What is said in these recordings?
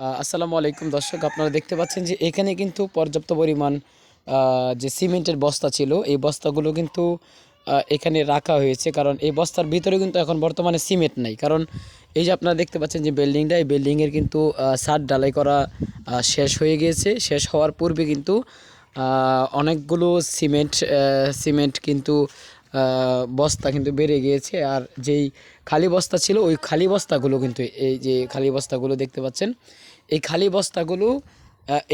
আসসালামু আলাইকুম দর্শক, আপনারা দেখতে পাচ্ছেন যে এখানে কিন্তু পর্যাপ্ত পরিমাণ যে সিমেন্টের বস্তা ছিল, এই বস্তাগুলো কিন্তু এখানে রাখা হয়েছে। কারণ এই বস্তার ভিতরে কিন্তু এখন বর্তমানে সিমেন্ট নাই। কারণ এই যে আপনারা দেখতে পাচ্ছেন যে বিল্ডিংটা, এই বিল্ডিংয়ের কিন্তু ছাদ ঢালাই করা শেষ হয়ে গিয়েছে। শেষ হওয়ার পূর্বে কিন্তু অনেকগুলো সিমেন্ট সিমেন্ট কিন্তু বস্তা কিন্তু বেড়ে গিয়েছে। আর যেই খালি বস্তা ছিল, ওই খালি বস্তাগুলো কিন্তু, এই যে খালি বস্তাগুলো দেখতে পাচ্ছেন এই খালি বস্তাগুলো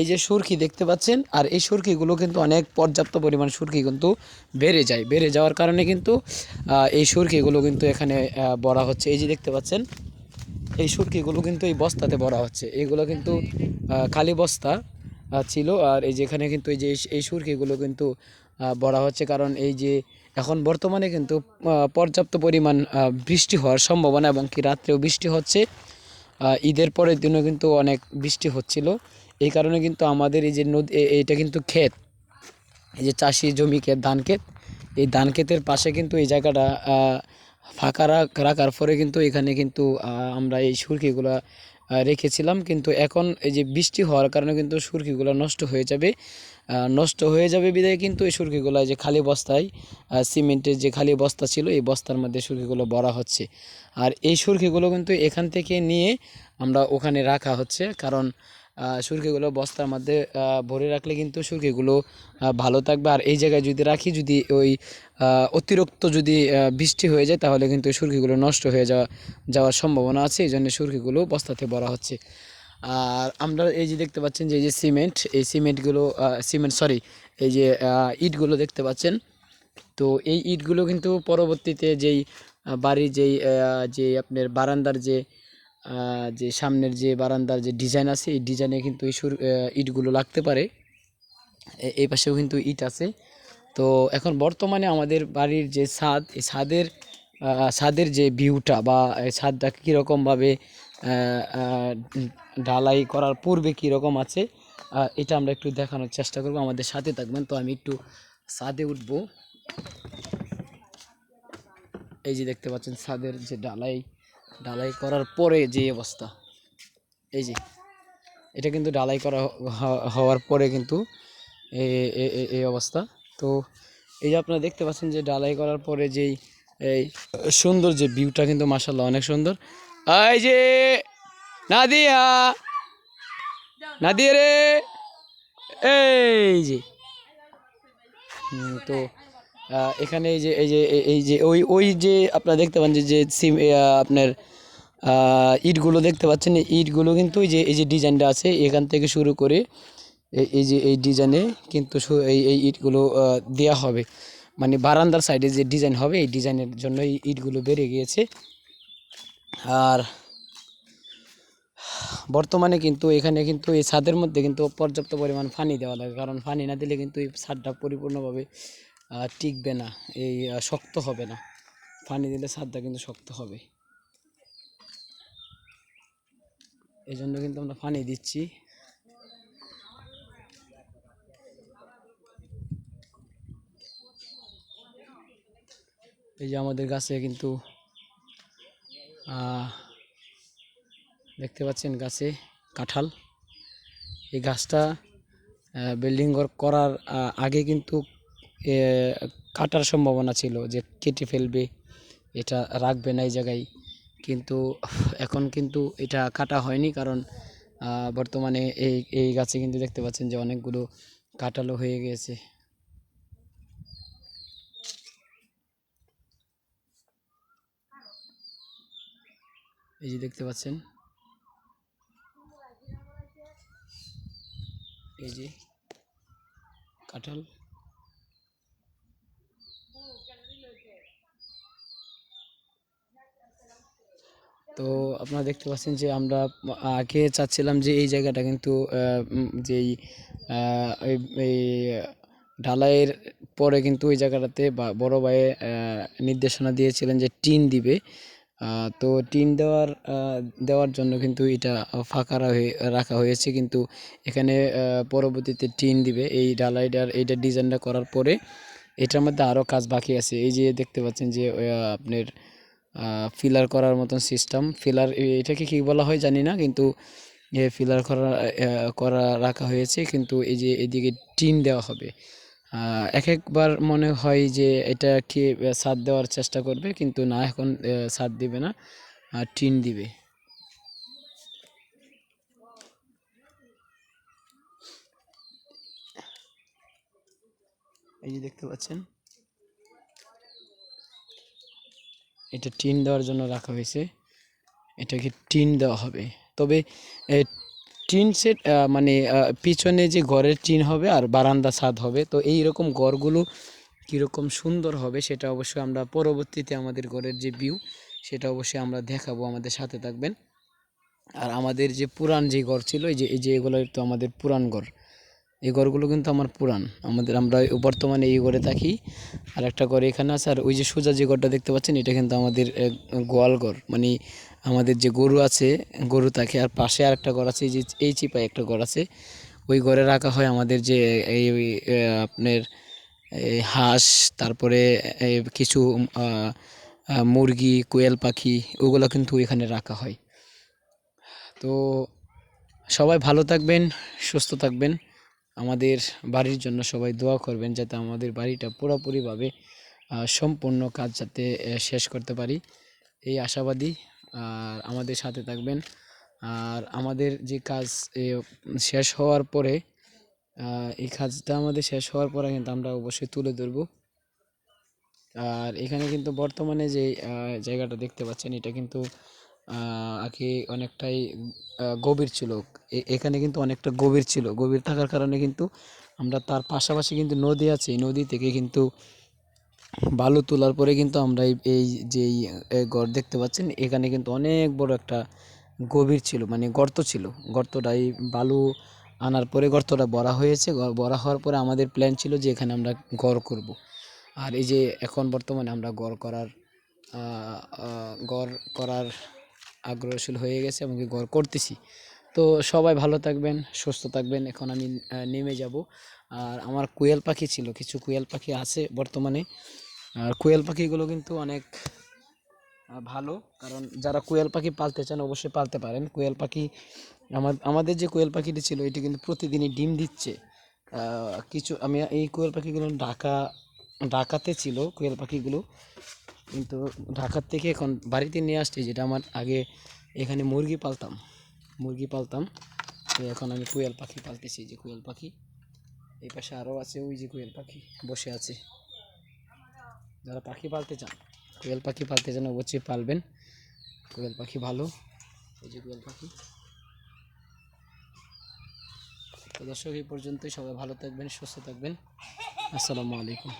এই যে সুরকি দেখতে পাচ্ছেন, আর এই সুরকিগুলো কিন্তু অনেক পর্যাপ্ত পরিমাণ সুরকি কিন্তু বেড়ে যায়। বেড়ে যাওয়ার কারণে কিন্তু এই সুরকিগুলো কিন্তু এখানে বড়া হচ্ছে। এই যে দেখতে পাচ্ছেন, এই সুরকিগুলো কিন্তু এই বস্তাতে ভরা হচ্ছে। এগুলো কিন্তু খালি বস্তা ছিল। আর এই যেখানে কিন্তু এই যে এই- সুরকিগুলো কিন্তু ভরা হচ্ছে। কারণ এই যে এখন বর্তমানে কিন্তু পর্যাপ্ত পরিমাণ বৃষ্টি হওয়ার সম্ভাবনা এবং কি রাত্রেও বৃষ্টি হচ্ছে। ঈদের পরের দিনও কিন্তু অনেক বৃষ্টি হচ্ছিল। এই কারণে কিন্তু আমাদের এই যে নদী এইটা কিন্তু ক্ষেত। এই যে চাষি জমি ক্ষেত, ধান ক্ষেত। এই ধান ক্ষেতের পাশে কিন্তু এই জায়গাটা ফাঁকা রাখার পরে কিন্তু এখানে কিন্তু আমরা এই সুরকিগুলো রেখেছিলাম। কিন্তু এখন এই যে বৃষ্টি হওয়ার কারণে কিন্তু সুরকিগুলো নষ্ট হয়ে যাবে। নষ্ট হয়ে যাবে বিদায় কিন্তু এই সুরকিগুলো যে খালি বস্তায় সিমেন্টের যে খালি বস্তা ছিল, এই বস্তার মধ্যে সুরকিগুলো বড়া হচ্ছে। আর এই সুরকিগুলো কিন্তু এখান থেকে নিয়ে আমরা ওখানে রাখা হচ্ছে। কারণ সুরকিগুলো বস্তার মধ্যে ভরে রাখলে কিন্তু সুরকিগুলো ভালো থাকবে। আর এই জায়গায় যদি রাখি, যদি ওই অতিরিক্ত যদি বৃষ্টি হয়ে যায়, তাহলে কিন্তু সুরকিগুলো নষ্ট হয়ে যাওয়া, যাওয়ার সম্ভাবনা আছে। এই জন্য সুরকিগুলো বস্তাতে ভরা হচ্ছে। আর আমরা এই যে দেখতে পাচ্ছেন যে, এই যে সিমেন্ট, এই সিমেন্টগুলো সিমেন্ট, সরি, এই যে ইটগুলো দেখতে পাচ্ছেন। তো এই ইটগুলো কিন্তু পরবর্তীতে যেই বাড়ির যেই যে আপনার বারান্দার যে যে সামনের যে বারান্দার যে ডিজাইন আছে, এই ডিজাইনে কিন্তু এই সুর ইটগুলো লাগতে পারে। এই পাশেও কিন্তু ইট আছে। তো এখন বর্তমানে আমাদের বাড়ির যে ছাদ, এই ছাদের ছাদের যে ভিউটা বা ছাদটা কীরকমভাবে ঢালাই করার পূর্বে কীরকম আছে এটা আমরা একটু দেখানোর চেষ্টা করব। আমাদের সাথে থাকবেন, তো আমি একটু ছাদে উঠব। এই যে দেখতে পাচ্ছেন, ছাদের যে ঢালাই ঢালাই করার পরে যে অবস্থা। এই যে, এটা কিন্তু ঢালাই করা হওয়ার পরে কিন্তু এই অবস্থা। তো এই যে আপনারা দেখতে পাচ্ছেন যে ঢালাই করার পরে যেই, এই সুন্দর যে ভিউটা কিন্তু মাসাল্লাহ অনেক সুন্দর। এই যে নাদিয়া নাদিয়া রে, এই যে। তো এখানে এই যে এই যে, এই- যে, ওই ওই যে আপনারা দেখতে পান যে সিম আপনার ইটগুলো দেখতে পাচ্ছেন। ইটগুলো কিন্তু এই যে এই যে ডিজাইনটা আছে, এখান থেকে শুরু করে এই যে, এই ডিজাইনে কিন্তু এই এই ইটগুলো দেয়া হবে। মানে বারান্দার সাইডে যে ডিজাইন হবে, এই ডিজাইনের জন্য এই ইটগুলো বেড়ে গিয়েছে। আর বর্তমানে কিন্তু এখানে কিন্তু এই ছাদের মধ্যে কিন্তু পর্যাপ্ত পরিমাণ পানি দেওয়া লাগে, কারণ পানি না দিলে কিন্তু এই ছাদটা পরিপূর্ণভাবে টিকবে না, এই শক্ত হবে না। পানি দিলে ছাদটা কিন্তু শক্ত হবে। এই জন্য কিন্তু আমরা পানি দিচ্ছি। এই যে আমাদের গাছে কিন্তু দেখতে পাচ্ছেন গাছে কাঁঠাল। এই গাছটা বিল্ডিং করার আগে কিন্তু কাটার সম্ভাবনা ছিল যে কেটে ফেলবে, এটা রাখবে না এই জায়গায়। কিন্তু এখন কিন্তু এটা কাটা হয়নি কারণ বর্তমানে এই এই গাছে কিন্তু দেখতে পাচ্ছেন যে অনেকগুলো কাটালো হয়ে গিয়েছে এই যে দেখতে পাচ্ছেন। এই যে কাঁঠাল। তো আপনারা দেখতে পাচ্ছেন যে আমরা, আগে চাচ্ছিলাম যে এই জায়গাটা কিন্তু যেই এই- ঢালাইয়ের পরে কিন্তু ওই জায়গাটাতে বড় ভাই নির্দেশনা দিয়েছিলেন যে টিন দিবে। তো টিন দেওয়ার দেওয়ার জন্য কিন্তু এটা ফাঁকা রাখা হয়েছে। কিন্তু এখানে পরবর্তীতে টিন দিবে। এই ঢালাইটার, এইটা ডিজাইনটা করার পরে এটার মধ্যে আরও কাজ বাকি আছে। এই যে দেখতে পাচ্ছেন যে আপনার ফিলার করার মতন সিস্টেম ফিলার এটাকে কি বলা হয় জানি না, কিন্তু এ ফিলার করা করা, রাখা হয়েছে, কিন্তু এই যে এদিকে টিন দেওয়া হবে। এক একবার মনে হয় যে এটা কি সাদ দেওয়ার চেষ্টা করবে, কিন্তু না, এখন সাদ দিবে না টিন দিবে। এই যে দেখতে পাচ্ছেন। এটা টিন দেওয়ার জন্য রাখা হয়েছে। এটাকে টিন দেওয়া হবে। তবে টিন সেট মানে পিছনে যে ঘরের টিন হবে আর বারান্দা ছাদ হবে, তো এই রকম ঘরগুলো কীরকম সুন্দর হবে সেটা অবশ্যই আমরা পরবর্তীতে আমাদের ঘরের যে ভিউ সেটা অবশ্যই আমরা দেখাবো। আমাদের সাথে থাকবেন। আর আমাদের যে পুরান যে ঘর ছিল, এই যে এই যে এগুলো তো আমাদের পুরান ঘর। এই ঘরগুলো কিন্তু আমার পুরান। আমাদের আমরা বর্তমানে এই ঘরে থাকি। আর একটা ঘর এখানে আছে, আর ওই যে সোজা যে ঘরটা দেখতে পাচ্ছেন, এটা কিন্তু আমাদের গোয়াল ঘর। মানে আমাদের যে গরু আছে, গরু থাকে, আর পাশে আর একটা ঘর আছে, এই যে এই চিপায় একটা ঘর আছে। ওই ঘরে রাখা হয় আমাদের যে এই আপনার হাঁস, তারপরে কিছু মুরগি, কোয়েল পাখি, ওগুলো কিন্তু এখানে রাখা হয়। তো সবাই ভালো থাকবেন, সুস্থ থাকবেন। আমাদের বাড়ির জন্য সবাই দোয়া করবেন যাতে আমাদের বাড়িটা পুরোপুরিভাবে সম্পূর্ণ কাজ যাতে শেষ করতে পারি। এই আশাবাদী, আর আমাদের সাথে থাকবেন। আর আমাদের যে কাজ শেষ হওয়ার পরে এই কাজটা আমাদের শেষ হওয়ার পরে কিন্তু আমরা অবশ্যই তুলে ধরবো। আর এখানে কিন্তু বর্তমানে যে জায়গাটা দেখতে পাচ্ছেন, এটা কিন্তু আগে অনেকটাই গভীর ছিল। এখানে কিন্তু অনেকটা গভীর ছিল। গভীর থাকার কারণে কিন্তু আমরা তার পাশাপাশি কিন্তু নদী আছে। এই নদী থেকে কিন্তু বালু তোলার পরে কিন্তু আমরা এই যে গড় দেখতে পাচ্ছেন এখানে কিন্তু অনেক বড় একটা গভীর ছিল মানে গর্ত ছিল। গর্তটা এই বালু আনার পরে গর্তটা ভরা হয়েছে। ভরা হওয়ার পরে আমাদের প্ল্যান ছিল যে এখানে আমরা ঘর করব। আর এই যে এখন বর্তমানে আমরা ঘর করার আহ, করার আগ্রহশীল হয়ে গেছে এবং ঘর করতেছি। তো সবাই ভালো থাকবেন, সুস্থ থাকবেন। এখন আমি নেমে যাব। আর আমার কোয়েল পাখি ছিল, কিছু কোয়েল পাখি আছে বর্তমানে। আর কোয়েল পাখিগুলো কিন্তু অনেক ভালো। কারণ যারা কোয়েল পাখি পালতে চান, অবশ্যই পালতে পারেন। কোয়েল পাখি, আমার, আমাদের যে কোয়েল পাখিটি ছিল, এটি কিন্তু প্রতিদিনই ডিম দিচ্ছে। কিছু, আমি এই কোয়েল পাখিগুলো ঢাকা, ঢাকাতে ছিল কোয়েল পাখিগুলো। কিন্তু ঢাকার থেকে এখন বাড়িতে নিয়ে আসছি, যেটা আমার আগে এখানে মুরগি পালতাম। মুরগি পালতাম, তো এখন আমি কোয়েল পাখি পালতেছি যে কোয়েল পাখি। এই পাশে আরও আছে ওই যে কোয়েল পাখি বসে আছে। যারা পাখি পালতে চান, কোয়েল পাখি পালতে চান অবশ্যই পালবেন। কোয়েল পাখি ভালো, এই যে কোয়েল পাখি। তো দর্শক, এই পর্যন্তই। সবাই ভালো থাকবেন, সুস্থ থাকবেন। আসসালামু আলাইকুম।